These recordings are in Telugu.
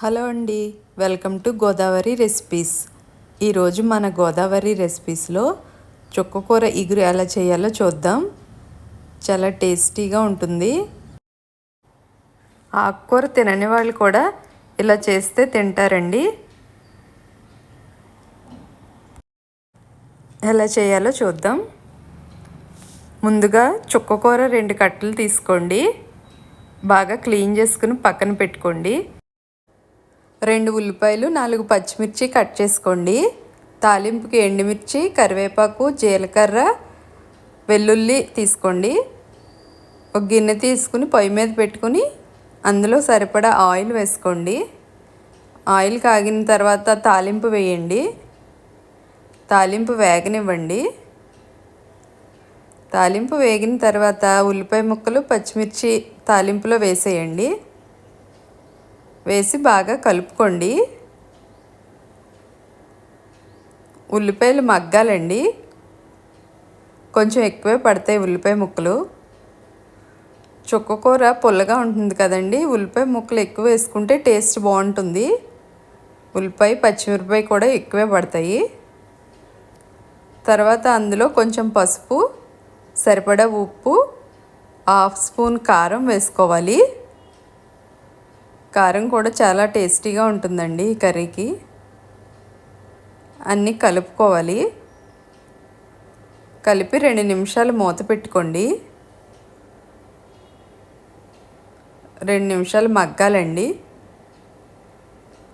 హలో అండి వెల్కమ్ టు గోదావరి రెసిపీస్. ఈరోజు మన గోదావరి రెసిపీస్లో చుక్కకూర ఇగురు ఎలా చేయాలో చూద్దాం. చాలా టేస్టీగా ఉంటుంది. ఆకుకూర తినని వాళ్ళు కూడా ఇలా చేస్తే తింటారండి. ఎలా చేయాలో చూద్దాం. ముందుగా చుక్కకూర రెండు కట్టలు తీసుకోండి. బాగా క్లీన్ చేసుకుని పక్కన పెట్టుకోండి. రెండు ఉల్లిపాయలు నాలుగు పచ్చిమిర్చి కట్ చేసుకోండి. తాలింపుకి ఎండుమిర్చి కరివేపాకు జీలకర్ర వెల్లుల్లి తీసుకోండి. ఒక గిన్నె తీసుకుని పొయ్యి మీద పెట్టుకుని అందులో సరిపడా ఆయిల్ వేసుకోండి. ఆయిల్ కాగిన తర్వాత తాలింపు వేయండి. తాలింపు వేగనివ్వండి. తాలింపు వేగిన తర్వాత ఉల్లిపాయ ముక్కలు పచ్చిమిర్చి తాలింపులో వేసేయండి. వేసి బాగా కలుపుకోండి. ఉల్లిపాయలు మగ్గాలండి. కొంచెం ఎక్కువే పడతాయి ఉల్లిపాయ ముక్కలు. చుక్కకూర పుల్లగా ఉంటుంది కదండి. ఉల్లిపాయ ముక్కలు ఎక్కువ వేసుకుంటే టేస్ట్ బాగుంటుంది. ఉల్లిపాయ పచ్చిమిరపాయ కూడా ఎక్కువే పడతాయి. తర్వాత అందులో కొంచెం పసుపు సరిపడా ఉప్పు హాఫ్ స్పూన్ కారం వేసుకోవాలి. కారం కూడా చాలా టేస్టీగా ఉంటుందండి ఈ కర్రీకి. అన్నీ కలుపుకోవాలి. కలిపి రెండు నిమిషాలు మూత పెట్టుకోండి. రెండు నిమిషాలు మగ్గాలండి.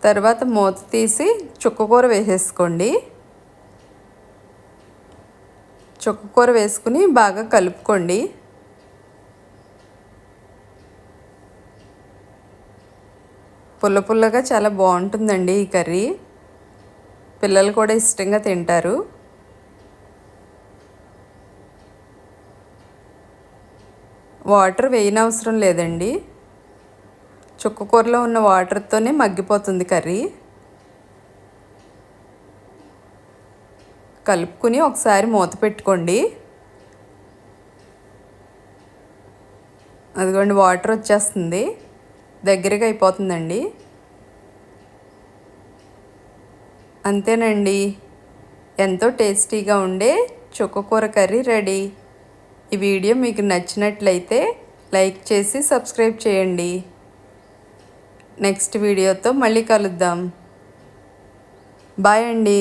తర్వాత మూత తీసి చుక్కకూర వేసేసుకోండి. చుక్కకూర వేసుకుని బాగా కలుపుకోండి. పుల్ల పుల్లగా చాలా బాగుంటుందండి ఈ కర్రీ. పిల్లలు కూడా ఇష్టంగా తింటారు. వాటర్ వేయనవసరం లేదండి. చుక్కకూరలో ఉన్న వాటర్తోనే మగ్గిపోతుంది కర్రీ. కలుపుకుని ఒకసారి మూత పెట్టుకోండి. అదిగోండి వాటర్ వచ్చేస్తుంది. దగ్గరగా అయిపోతుందండి. అంతేనండి. ఎంతో టేస్టీగా ఉండే చుక్కకూర కర్రీ రెడీ. ఈ వీడియో మీకు నచ్చినట్లయితే లైక్ చేసి సబ్స్క్రైబ్ చేయండి. నెక్స్ట్ వీడియోతో మళ్ళీ కలుద్దాం. బాయ్ అండి.